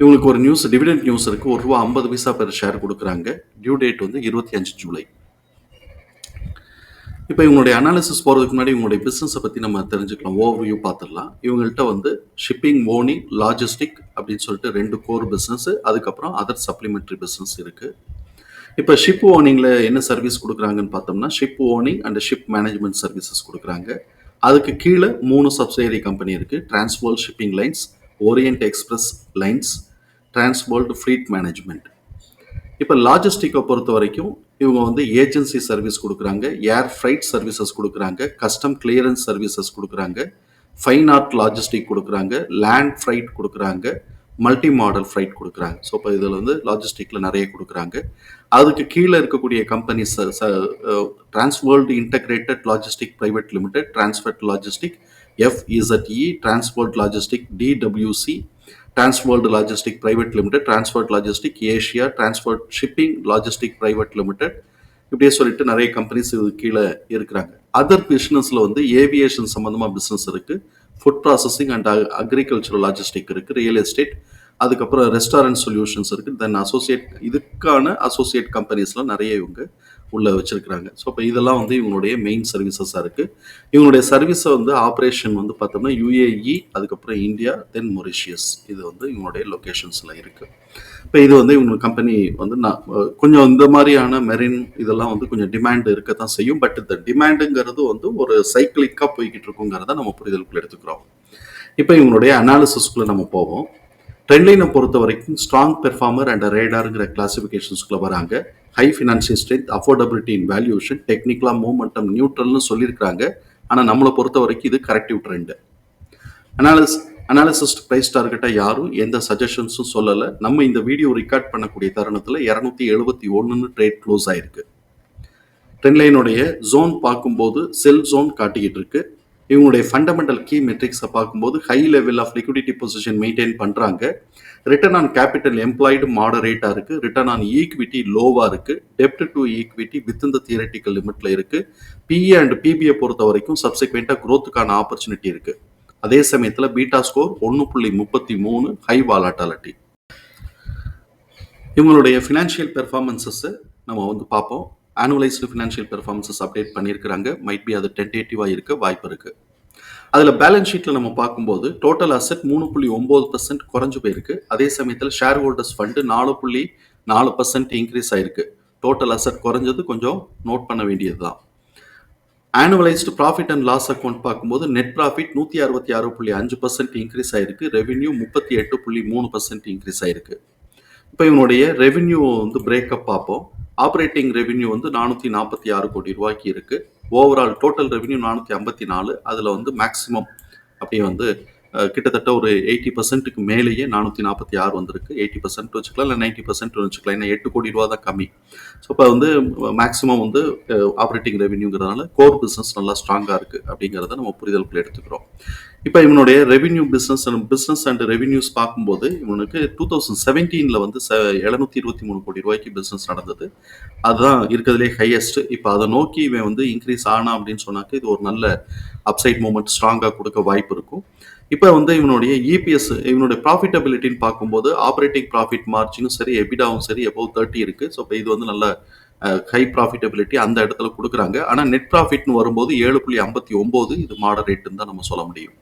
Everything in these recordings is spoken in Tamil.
இவங்களுக்கு ஒரு நியூஸ் டிவிடெண்ட் நியூஸ் இருக்கு. ஒரு ரூபா ஐம்பது பைசா பேர் ஷேர் கொடுக்குறாங்க. டியூ டேட் வந்து இருபத்தி அஞ்சு ஜூலை. இப்போ இவங்களுடைய அனாலிசிஸ் போகிறதுக்கு முன்னாடி இவங்களுடைய பிஸ்னஸை பற்றி நம்ம தெரிஞ்சுக்கலாம். ஓவர் வியூ பார்த்துடலாம். இவங்கள்ட்ட வந்து ஷிப்பிங் ஓனிங் லாஜிஸ்டிக் அப்படின்னு சொல்லிட்டு ரெண்டு கோர் பிஸ்னஸ்ஸு அதுக்கப்புறம் அதர் சப்ளிமெண்ட்ரி பிஸ்னஸ் இருக்குது இப்போ ஷிப் ஓனிங்கில் என்ன சர்வீஸ் கொடுக்குறாங்கன்னு பார்த்தோம்னா ship owning and ship management services கொடுக்குறாங்க. அதுக்கு கீழே மூணு சப்சிடரி கம்பெனி இருக்குது Transworld shipping lines Orient Express lines transport fleet management இப்போ லாஜிஸ்டிக்கை பொறுத்த வரைக்கும் இவங்க வந்து ஏஜென்சி சர்வீஸ் கொடுக்குறாங்க ஏர் ஃப்ரைட் சர்வீசஸ் கொடுக்குறாங்க கஸ்டம் கிளியரன்ஸ் சர்வீசஸ் கொடுக்குறாங்க ஃபைன் ஆர்ட் லாஜிஸ்டிக் கொடுக்குறாங்க லேண்ட் ஃப்ரைட் கொடுக்குறாங்க மல்டி மாடல் ஃப்ரைட் கொடுக்குறாங்க. ஸோ இப்போ இதில் வந்து லாஜிஸ்டிக்கில் நிறைய கொடுக்குறாங்க. அதுக்கு கீழே இருக்கக்கூடிய companies Transworld integrated logistic private limited transport logistic FZE transport logistic TWC Transworld logistic private limited transport logistic Asia transport shipping logistic private limited இப்படியே சொல்லிட்டு நிறைய கம்பெனிஸ் இது கீழே இருக்கிறாங்க. அதர் பிஸ்னஸில் வந்து ஏவியேஷன் சம்மந்தமாக பிஸ்னஸ் இருக்குது food processing and agricultural logistic இருக்குது ரியல் எஸ்டேட் அதுக்கப்புறம் ரெஸ்டாரண்ட் சொல்யூஷன்ஸ் இருக்குது தென் அசோசியேட் இதுக்கான அசோசியேட் கம்பெனிஸ்லாம் நிறைய இவங்க. உள்ளே வச்சுருக்கிறாங்க. ஸோ இப்போ இதெல்லாம் வந்து இவங்களுடைய மெயின் சர்வீசஸாக இருக்குது இவங்களுடைய சர்வீஸை வந்து ஆப்ரேஷன் வந்து பார்த்தோம்னா யுஏஇ அதுக்கப்புறம் இந்தியா தென் மொரிஷியஸ் இது வந்து இவங்களுடைய லொக்கேஷன்ஸில் இருக்குது இப்போ இது வந்து இவங்க கம்பெனி வந்து நான் கொஞ்சம் இந்த மாதிரியான மெரின் இதெல்லாம் வந்து கொஞ்சம் டிமாண்ட் இருக்க தான் செய்யும். பட் இந்த டிமாண்டுங்கிறது வந்து ஒரு சைக்கிளிக்காக போய்கிட்டு இருக்குங்கிறத நம்ம புரிதலுக்குள்ள எடுத்துக்கிறோம். இப்போ இவங்களுடைய அனாலிசிஸ்க்குள்ள நம்ம போவோம். ட்ரெண்ட்லைனை பொறுத்த வரைக்கும் ஸ்ட்ராங் பெர்ஃபார்மர் அண்ட் ரேடாருங்கிற கிளாசிஃபிகேஷன்ஸ்குள்ள வராங்க. High financial strength affordability in valuation டெக்னிக்கலாக மூமெண்டம் நியூட்ரல்னு சொல்லியிருக்கிறாங்க. ஆனால் நம்மளை பொறுத்த வரைக்கும் இது corrective trend analyst analyst price டார்கெட்டாக யாரும் எந்த சஜஷன்ஸும் சொல்லலை. நம்ம இந்த வீடியோ ரெக்கார்ட் பண்ணக்கூடிய தருணத்தில் இரநூத்தி எழுபத்தி ஒன்றுன்னு ட்ரேட் க்ளோஸ் ஆயிருக்கு. ட்ரெண்ட்லைனுடைய ஜோன் பார்க்கும்போது செல் ஜோன் காட்டிக்கிட்டு இருக்கு. இவங்களுடைய ஃபண்டமெண்டல் கீ மெட்ரிக்ஸை பார்க்கும்போது high level of liquidity position maintain பண்ணுறாங்க ரிட்டர்ன் ஆன் கேபிட்டல் எம்ப்ளாய்டு மாடரேட்டாக இருக்குது ரிட்டர்ன் ஆன் ஈக்விட்டி லோவாக இருக்குது டெப்ட் டு ஈக்விட்டி வித் இந்த தியரட்டிக்கல் லிமிட்டில் இருக்குது பிஏ அண்ட் பிபிஐ பொறுத்த வரைக்கும் சப்சிக்வெண்ட்டாக க்ரோத்துக்கான ஆப்பர்ச்சுனிட்டி இருக்குது அதே சமயத்தில் பீட்டா ஸ்கோர் ஒன்று புள்ளி முப்பத்தி மூணு ஹை வாலாட்டாலிட்டி இவங்களுடைய ஃபினான்ஷியல் பெர்ஃபார்மன்சஸ் நம்ம வந்து பார்ப்போம். ஆனுவலைஸ்டு ஃபினான்ஷியல் பெர்ஃபார்மன்ஸஸ் அப்டேட் பண்ணியிருக்கிறாங்க. மைட் பி அது டென்டேட்டிவாக இருக்க வாய்ப்பு இருக்குது அதில் பேலன்ஸ் ஷீட்டில் நம்ம பார்க்கும்போது டோட்டல் அசெட் மூணு புள்ளி ஒம்பது பர்சன்ட் குறைஞ்சு போயிருக்கு. அதே சமயத்தில் ஷேர் ஹோல்டர்ஸ் ஃபண்டு நாலு புள்ளி நாலு பர்சன்ட் இன்க்ரீஸ் ஆயிருக்கு. டோட்டல் அசெட் குறைஞ்சது கொஞ்சம் நோட் பண்ண வேண்டியது தான் annualised profit and loss account பார்க்கும்போது நெட் ப்ராஃபிட் நூற்றி அறுபத்தி ஆறு புள்ளி அஞ்சு பர்சன்ட் இன்க்ரீஸ் ஆயிருக்கு. ரெவென்யூ முப்பத்தி எட்டு புள்ளி மூணு பர்சன்ட் இன்க்ரீஸ் ஆயிருக்கு. இப்போ இவனுடைய ரெவென்யூ வந்து பிரேக்கப் பார்ப்போம். ஆப்ரேட்டிங் ரெவென்யூ வந்து நானூற்றி நாற்பத்தி ஆறு கோடி ரூபாய்க்கு இருக்குது ஓவரால் டோட்டல் ரெவென்யூ நானூற்றி ஐம்பத்தி நாலு. அதில் வந்து மேக்ஸிமம் அப்படியே வந்து கிட்டத்தட்ட ஒரு எயிட்டி பர்சன்ட்டுக்கு மேலேயே நானூற்றி நாற்பத்தி ஆறு வந்திருக்கு. எயிட்டி பர்சன்ட் வச்சுக்கலாம் இல்லை நைன்ட்டி பர்சன்ட் வச்சுக்கலாம். ஏன்னா எட்டு கோடி ரூபா தான் கம்மி. ஸோ இப்போ வந்து மேக்ஸிமம் வந்து ஆப்ரேட்டிங் ரெவென்யூங்கிறதுனால கோர் பிஸ்னஸ் நல்லா ஸ்ட்ராங்காக இருக்குது அப்படிங்கிறத நம்ம புரிதலுக்குள்ள எடுத்துக்கிறோம். இப்போ இவனுடைய revenue business business and revenues பார்க்கும்போது இவனுக்கு டூ தௌசண்ட் செவன்டீனில் வந்து ச எழுநூத்தி இருபத்தி மூணு கோடி ரூபாய்க்கு பிஸ்னஸ் நடந்தது. அதுதான் இருக்கிறதுலே ஹையஸ்ட் இப்போ அதை நோக்கி இவன் வந்து இன்க்ரீஸ் ஆனா அப்படின்னு சொன்னாக்க இது ஒரு நல்ல அப்சைட் மூமெண்ட் ஸ்ட்ராங்காக கொடுக்க வாய்ப்பு இருக்கும். இப்போ வந்து இவனுடைய இபிஎஸ் இவனுடைய ப்ராஃபிட்டபிலிட்டின்னு பார்க்கும்போது ஆப்ரேட்டிங் ப்ராஃபிட் மார்ஜினும் சரி எபிடாவும் சரி எபோவ் தேர்ட்டி இருக்குது ஸோ இப்போ இது வந்து நல்ல ஹை ப்ராஃபிட்டபிலிட்டி அந்த இடத்துல கொடுக்குறாங்க. ஆனால் நெட் ப்ராஃபிட்னு வரும்போது ஏழு புள்ளி ஐம்பத்தி ஒம்பது இது மாடரேட்டுன்னு தான் நம்ம சொல்ல முடியும்.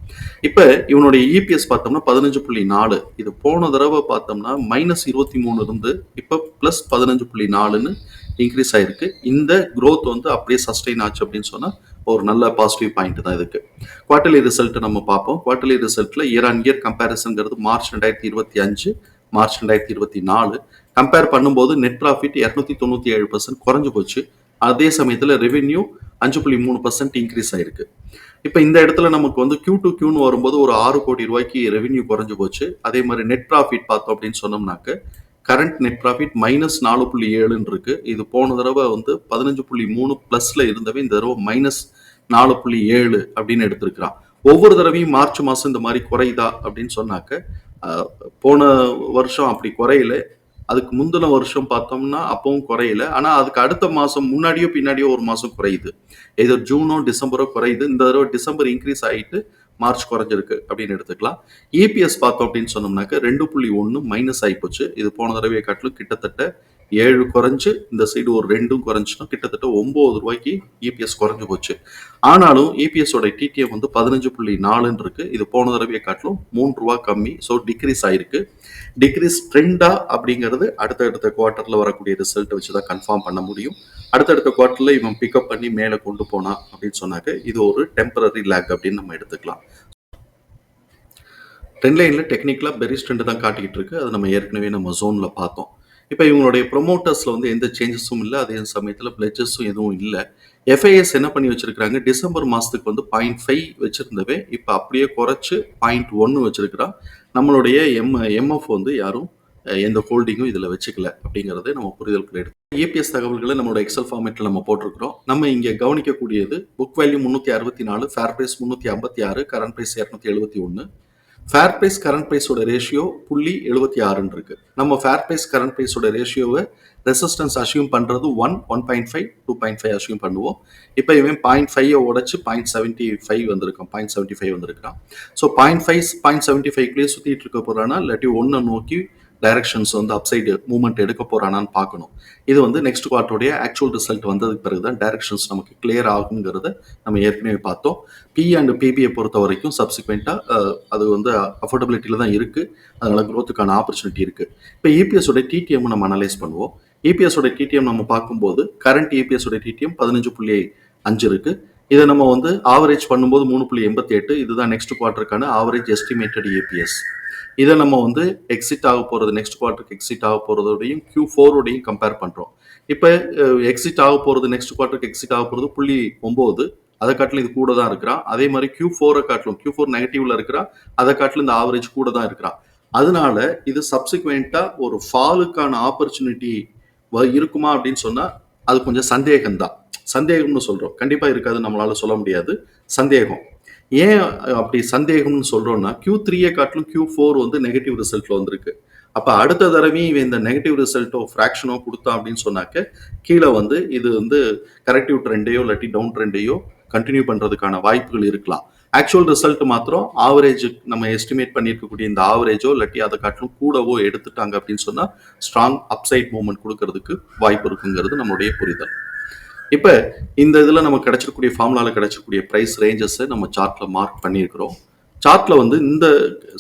இப்போ இவனுடைய இபிஎஸ் பார்த்தோம்னா பதினஞ்சு புள்ளி நாலு. இது போன தடவை பார்த்தோம்னா மைனஸ் இருபத்தி மூணு இருந்து இப்போ ப்ளஸ் பதினஞ்சு புள்ளி நாலுன்னு இன்க்ரீஸ் ஆயிருக்கு. இந்த க்ரோத் வந்து அப்படியே சஸ்டெயின் ஆச்சு அப்படின்னு சொன்னால் ஒரு நல்ல பாசிட்டிவ் பாயிண்ட் தான் இதுக்கு. குவார்டர்லி ரிசல்ட் நம்ம பார்ப்போம். குவார்டர்லி ரிசல்ட்டில் இயர் ஆன் இயர் கம்பேரிசன்ங்கிறது மார்ச் ரெண்டாயிரத்தி இருபத்தி அஞ்சு மார்ச் ரெண்டாயிரத்தி இருபத்தி நாலு. கம்பேர் பண்ணும்போது நெட் ப்ராஃபிட் இரநூத்தி தொண்ணூற்றி ஏழு பர்சன்ட் குறைஞ்சு போச்சு. அதே சமயத்தில் ரெவென்யூ அஞ்சு புள்ளி மூணு பர்சன்ட் இன்க்ரீஸ் ஆயிருக்கு. இப்போ இந்த இடத்துல நமக்கு வந்து கியூ டு கியூன்னு வரும்போது ஒரு ஆறு கோடி ரூபாய்க்கு ரெவென்யூ குறைஞ்சு போச்சு. அதே மாதிரி நெட் ப்ராஃபிட் பார்த்தோம் அப்படின்னு சொன்னோம்னாக்க கரண்ட் நெட் ப்ராஃபிட் மைனஸ் நாலு புள்ளி ஏழுன்னு இருக்கு இது போன தடவை வந்து பதினஞ்சு புள்ளி மூணு ப்ளஸ்ல இருந்தவை இந்த தடவை மைனஸ் நாலு புள்ளி ஏழு அப்படின்னு எடுத்திருக்கிறான். ஒவ்வொரு தடவையும் மார்ச் மாதம் இந்த மாதிரி குறையுதா அப்படின்னு சொன்னாக்க போன வருஷம் அப்படி குறையில. அதுக்கு முந்தின வருஷம் பார்த்தோம்னா அப்பவும் குறையல. ஆனால் அதுக்கு அடுத்த மாதம் முன்னாடியோ பின்னாடியோ ஒரு மாதம் குறையுது. ஏதோ ஜூனோ டிசம்பரோ குறையுது. இந்த தடவை டிசம்பர் இன்க்ரீஸ் ஆகிட்டு மார்ச் குறைஞ்சிருக்கு அப்படின்னு எடுத்துக்கலாம். இபிஎஸ் பார்த்தோம் அப்படின்னு சொன்னோம்னாக்க ரெண்டு புள்ளி ஒன்று மைனஸ் ஆகிப்போச்சு இது போன தடவையை காட்டிலும் கிட்டத்தட்ட ஏழு குறைஞ்சு இந்த சைடு ஒரு ரெண்டும் குறைஞ்சுன்னா கிட்டத்தட்ட ஒன்பது ரூபாய்க்கு இபிஎஸ் குறைஞ்சு போச்சு. ஆனாலும் இபிஎஸோட டிடிஎம் வந்து பதினஞ்சு புள்ளி நாலுன்னு இருக்கு. இது போன தடவையை காட்டிலும் மூணு ரூபா கம்மி. ஸோ டிக்ரீஸ் ஆயிருக்கு. டிக்ரீஸ் ட்ரெண்டா அப்படிங்கிறது அடுத்தடுத்த குவார்ட்டர்ல வரக்கூடிய ரிசல்ட்டை வச்சு தான் கன்ஃபார்ம் பண்ண முடியும். அடுத்தடுத்த குவார்ட்டர்ல இவன் பிக்கப் பண்ணி மேலே கொண்டு போனா அப்படின்னு சொன்னாக்க இது ஒரு டெம்பரரி லேக் அப்படின்னு நம்ம எடுத்துக்கலாம். ட்ரெண்ட் லைனில் டெக்னிக்கலாக பெரிஸ் ட்ரெண்ட் தான் காட்டிக்கிட்டு இருக்கு. அது நம்ம ஏற்கனவே நம்ம ஜோனில் பார்த்தோம். இப்போ இவங்களுடைய ப்ரொமோட்டர்ஸில் வந்து எந்த சேஞ்சஸும் இல்லை அதே சமயத்தில் பிளெஜஸும் எதுவும் இல்லை. எஃப்ஐஎஸ் என்ன பண்ணி வச்சிருக்காங்க டிசம்பர் மாதத்துக்கு வந்து பாயிண்ட் ஃபைவ் வச்சுருந்தவே இப்போ அப்படியே குறைச்சி பாயிண்ட் ஒன்று வச்சுருக்கிறான். நம்மளுடைய எம் எம்எஃப் வந்து யாரும் எந்த ஹோல்டிங்கும் இதில் வச்சுக்கல அப்படிங்கிறத நம்ம புரிதலுக்குள்ள எடுத்து ஏபிஎஸ் தகவல்களை நம்மளோட எக்ஸல் ஃபார்மேட்டில் நம்ம போட்டிருக்கிறோம். நம்ம இங்கே கவனிக்கக்கூடியது புக் வேல்யூ முந்நூற்றி அறுபத்தி நாலு ஃபேர் ப்ரைஸ் முந்நூற்றி ஐம்பத்தி ஆறு கரண்ட் ப்ரைஸ் இரநூத்தி எழுபத்தி ஒன்று ஃபேர் ப்ரைஸ் கரண்ட் ப்ரைஸோட ரேஷியோ புள்ளி எழுபத்தி ஆறுன்னு இருக்கு. நம்ம ஃபேர் ப்ரைஸ் கரண்ட் ப்ரைஸோட ரேஷியோவை ரெசிஸ்டன்ஸ் அசியூம் பண்ணுறது one one point five two point five assume பண்ணுவோம். இப்போ இவன் பாயிண்ட் ஃபைவ் உடச்சு பாயிண்ட் செவன்ட்டி ஃபைவ் வந்திருக்கான். பாயிண்ட் செவன்ட்டி ஃபைவ் வந்திருக்கான் so point five point seventy ஃபைவ்லேயே சுற்றிட்டு இருக்க போகிறானா இல்லாட்டி ஒன்றை நோக்கி டைரக்ஷன்ஸ் வந்து அப்சைடு மூவ்மெண்ட் எடுக்க போறானான்னு பார்க்கணும். இது வந்து நெக்ஸ்ட் குவார்ட்டருடைய ஆக்சுவல் ரிசல்ட் வந்ததுக்கு பிறகு தான் டைரக்ஷன்ஸ் நமக்கு கிளியர் ஆகுங்கிறத நம்ம ஏற்கனவே பார்த்தோம். பி அண்ட் பிபியை பொறுத்த வரைக்கும் சப்சிக்வெண்ட்டாக அது வந்து அஃபோர்டபிலிட்டியில் தான் இருக்குது அதனால் க்ரோத்துக்கான ஆப்பர்ச்சுனிட்டி இருக்குது இப்போ EPS டிடிஎம் நம்ம அனலைஸ் பண்ணுவோம். இபிஎஸ்ஸோட டிடிஎம் நம்ம பார்க்கும்போது கரண்ட் EPS டிடிஎம் பதினஞ்சு புள்ளி அஞ்சு இருக்குது இதை நம்ம வந்து ஆவரேஜ் பண்ணும்போது மூணு புள்ளி எண்பத்தி எட்டு இதுதான் நெக்ஸ்ட் குவார்ட்டருக்கான ஆவரேஜ் எஸ்டிமேட்டட் ஏபிஎஸ் இதை நம்ம வந்து எக்ஸிட் ஆக போகிறது நெக்ஸ்ட் குவார்ட்டருக்கு எக்ஸிட் ஆக போகிறதோடையும் கியூ ஃபோரோடையும் கம்பேர் பண்ணுறோம் இப்போ எக்ஸிட் ஆக போகிறது நெக்ஸ்ட் குவார்ட்டருக்கு எக்ஸிட் ஆக போகிறது புள்ளி ஒம்பது அதை காட்டிலும் இது கூட தான் இருக்கிறான். அதே மாதிரி கியூ ஃபோரை காட்டிலும் கியூ ஃபோர் நெகட்டிவ்ல இருக்கிறான் அதை காட்டிலும் இந்த ஆவரேஜ் கூட தான் இருக்கிறான் அதனால இது சப்சிக்வெண்ட்டாக ஒரு ஃபாலுக்கான ஆப்பர்ச்சுனிட்டி இருக்குமா அப்படின்னு சொன்னால் அது கொஞ்சம் சந்தேகம்தான். சந்தேகம்னு சொல்கிறோம் கண்டிப்பாக இருக்காது நம்மளால் சொல்ல முடியாது. சந்தேகம். ஏன் அப்படி சந்தேகம்னு சொல்கிறோம்னா கியூ த்ரீயை காட்டிலும் கியூ ஃபோர் வந்து நெகட்டிவ் ரிசல்ட்டில் வந்திருக்கு. அப்போ அடுத்த தடவையும் இவன் இந்த நெகட்டிவ் ரிசல்ட்டோ ஃப்ராக்ஷனோ கொடுத்தான் அப்படின்னு சொன்னாக்க கீழே வந்து இது வந்து கரெக்டிவ் ட்ரெண்டையோ இல்லாட்டி டவுன் ட்ரெண்டையோ கண்டினியூ பண்ணுறதுக்கான வாய்ப்புகள் இருக்கலாம். ஆக்சுவல் ரிசல்ட் மாத்திரம் ஆவரேஜ் நம்ம எஸ்டிமேட் பண்ணியிருக்கக்கூடிய இந்த ஆவரேஜோ இல்லாட்டி அதை காட்டிலும் கூடவோ எடுத்துட்டாங்க அப்படின்னு சொன்னால் ஸ்ட்ராங் அப்சைட் மூவ்மெண்ட் கொடுக்கறதுக்கு வாய்ப்பு இருக்குங்கிறது நம்மளுடைய புரிதல். இப்போ இந்த இதில் நமக்கு கிடைச்சிருக்கூடிய ஃபார்முலாவில் கிடைச்சக்கூடிய ப்ரைஸ் ரேஞ்சஸை நம்ம சார்ட்டில் மார்க் பண்ணியிருக்கிறோம். சார்ட்டில் வந்து இந்த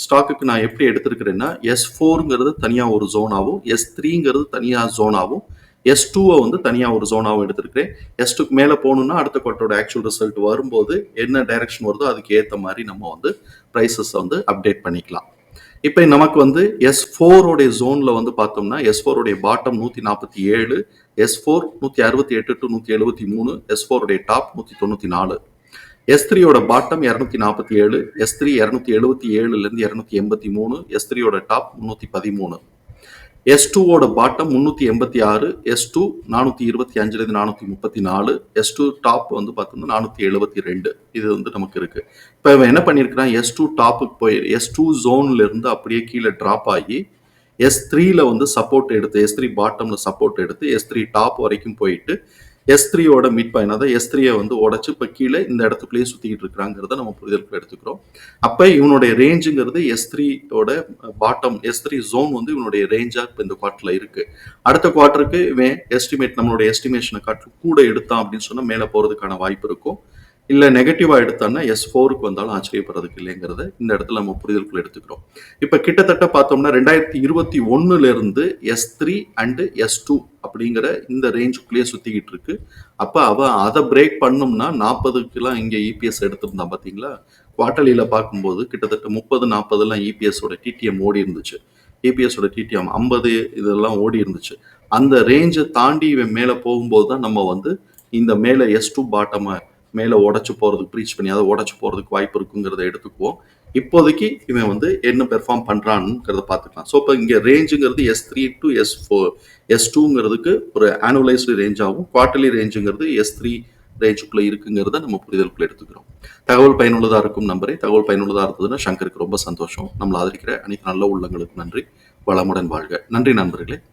ஸ்டாக்குக்கு நான் எப்படி எடுத்திருக்கிறேன்னா எஸ் ஃபோருங்கிறது தனியாக ஒரு ஜோனாகவும் எஸ் த்ரீங்கிறது தனியாக ஜோனாகவும் எஸ் டூவை வந்து தனியாக ஒரு ஜோனாகவும் எடுத்திருக்கிறேன். எஸ் டூக்கு மேலே போகணுன்னா அடுத்த குவார்ட்டரோட ஆக்சுவல் ரிசல்ட் வரும்போது என்ன டைரக்ஷன் வருதோ அதுக்கு ஏற்ற மாதிரி நம்ம வந்து ப்ரைஸஸ் வந்து அப்டேட் பண்ணிக்கலாம். இப்போ நமக்கு வந்து எஸ் ஃபோரோடைய ஜோனில் வந்து பார்த்தோம்னா எஸ் ஃபோருடைய பாட்டம் நூற்றி நாற்பத்தி ஏழு எஸ் ஃபோர் நூற்றி அறுபத்தி எட்டு டு நூற்றி எழுபத்தி மூணு எஸ் ஃபோருடைய டாப் நூற்றி தொண்ணூற்றி நாலு எஸ் த்ரீயோட பாட்டம் இரநூத்தி நாற்பத்தி ஏழு எஸ் த்ரீ இரநூத்தி எழுபத்தி ஏழுலேருந்து இரநூத்தி எண்பத்தி மூணு எஸ் த்ரீயோட டாப் முந்நூற்றி பதிமூணு எஸ் டூவோட பாட்டம் முந்நூற்றி எண்பத்தி ஆறு எஸ் டூ நானூற்றி இருபத்தி அஞ்சுலேருந்து நானூற்றி முப்பத்தி நாலு எஸ் டூ டாப் வந்து பார்த்தோம்னா நானூற்றி எழுபத்தி ரெண்டு. இது வந்து நமக்கு இருக்குது இப்போ இவன் என்ன பண்ணியிருக்கிறான் எஸ் டூ டாப்புக்கு போய் எஸ் டூ ஜோன்லேருந்து அப்படியே கீழே ட்ராப் ஆகி எஸ் த்ரீல வந்து சப்போர்ட் எடுத்து எஸ் த்ரீ பாட்டமில் சப்போர்ட் எடுத்து எஸ் த்ரீ டாப் வரைக்கும் போயிட்டு எஸ் த்ரீயோட மிட் பாயிண்ட் அதாவது எஸ் த்ரீயை வந்து உடச்சு இப்போ கீழே இந்த இடத்துக்குள்ளேயே சுற்றிக்கிட்டு இருக்கிறாங்கிறத நம்ம புரிதலுக்கு எடுத்துக்கிறோம். அப்போ இவனுடைய ரேஞ்சுங்கிறது எஸ் த்ரீயோட பாட்டம் எஸ் த்ரீ ஜோன் வந்து இவனுடைய ரேஞ்சாக இப்போ இந்த குவார்ட்டரில் இருக்கு. அடுத்த குவார்ட்டருக்கு இவன் எஸ்டிமேட் நம்மளுடைய எஸ்டிமேஷனை காட்டு கூட எடுத்தான் அப்படின்னு சொன்னால் மேலே போகிறதுக்கான வாய்ப்பு இருக்கும். இல்லை நெகட்டிவாக எடுத்தான்னா எஸ் ஃபோருக்கு வந்தாலும் ஆச்சரியப்படுறதுக்கு இல்லைங்கிறத இந்த இடத்துல நம்ம புரிதலுக்குள்ள எடுத்துக்கிறோம். இப்போ கிட்டத்தட்ட பார்த்தோம்னா ரெண்டாயிரத்தி இருபத்தி ஒன்னுலேருந்து S three and S two அப்படிங்கிற இந்த ரேஞ்சுக்குள்ளேயே சுற்றிக்கிட்டு இருக்கு. அப்போ அவன் அதை பிரேக் பண்ணோம்னா நாற்பதுக்கெல்லாம் இங்கே இபிஎஸ் எடுத்திருந்தான் பார்த்தீங்களா குவார்டர்லியில் பார்க்கும்போது கிட்டத்தட்ட முப்பது நாற்பதுலாம் இபிஎஸோட டிடிஎம் ஓடி இருந்துச்சு. இபிஎஸோட டிடிஎம் ஐம்பது இதெல்லாம் ஓடி இருந்துச்சு. அந்த ரேஞ்சை தாண்டி இவன் மேலே போகும்போது தான் நம்ம வந்து இந்த மேலே எஸ் டூ பாட்டமாக மேலே உடச்சி போகிறதுக்கு ப்ரீச் பண்ணி அதை உடச்சி போகிறதுக்கு வாய்ப்பு இருக்குங்கிறத எடுத்துக்குவோம். இப்போதைக்கு இவன் வந்து என்ன பெர்ஃபார்ம் பண்ணுறான்ங்கிறத பார்த்துக்கலாம். ஸோ இப்போ இங்கே ரேஞ்சுங்கிறது S three to S four S டூங்கிறதுக்கு ஒரு ஆனுவலைஸ்டு ரேஞ்சாகவும் ஆகும். குவார்டர்லி ரேஞ்சுங்கிறது எஸ் த்ரீ ரேஞ்சுக்குள்ளே இருக்குங்கிறத நம்ம புரிதலுக்குள்ள எடுத்துக்கிறோம். தகவல் பயனுள்ளதாக இருக்கும் நம்பரே. தகவல் பயனுள்ளதாக இருந்ததுன்னா சங்கருக்கு ரொம்ப சந்தோஷம். நம்மளை ஆதரிக்கிற அனைத்து நல்ல உள்ளங்களுக்கு நன்றி. வளமுடன் வாழ்க. நன்றி நண்பர்களே.